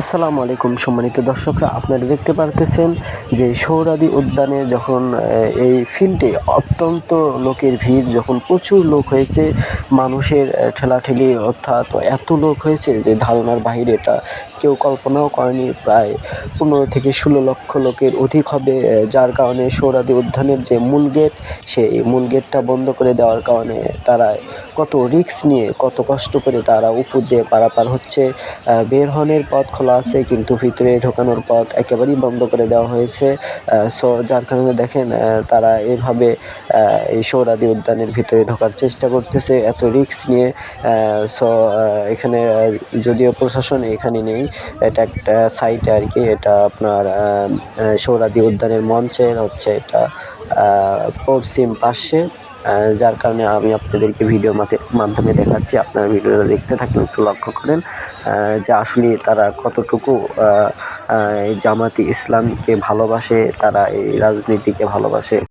আসসালামু আলাইকুম সম্মানিত দর্শকরা, আপনারা দেখতে পারতেছেন যে সৌরাদি উদ্যানে যখন এই ফিল্ডে অত্যন্ত লোকের ভিড়, যখন প্রচুর লোক হয়েছে, মানুষের ঠেলাঠেলি অর্থাৎ এত লোক হয়েছে যে ধারণার বাইরে এটা কেউ কল্পনাও করেনি। প্রায় পনেরো থেকে ষোলো লক্ষ লোকের অধিক হবে যার কারণে সৌরাদি উদ্যানের যে মূল গেট, সেই মূল গেটটা বন্ধ করে দেওয়ার কারণে তারা কত রিস্ক নিয়ে, কত কষ্ট করে তারা উপর দিয়ে পারাপার হচ্ছে বের হনের পথ খোলা আছে, কিন্তু ভিতরে ঢোকানোর পথ একেবারেই বন্ধ করে দেওয়া হয়েছে। সো যার কারণে দেখেন তারা এভাবে এই সৌরাদি উদ্যানের ভিতরে ঢোকার চেষ্টা করতেছে, এত রিস্ক নিয়ে। সো এখানে যদিও প্রশাসন এখানে নেই, এটা একটা সাইট আর কি, এটা আপনার সৌরাদি উদ্যানের মঞ্চের হচ্ছে এটা পশ্চিম পাশে। যার কারণে আমি আপনাদেরকে ভিডিও মাধ্যমে দেখাচ্ছি। আপনারা ভিডিওটা দেখতে থাকেন, একটু লক্ষ্য করেন যে আসলে তারা কতটুকু জামাতি ইসলামকে ভালোবাসে, তারা এই রাজনীতিকে ভালোবাসে।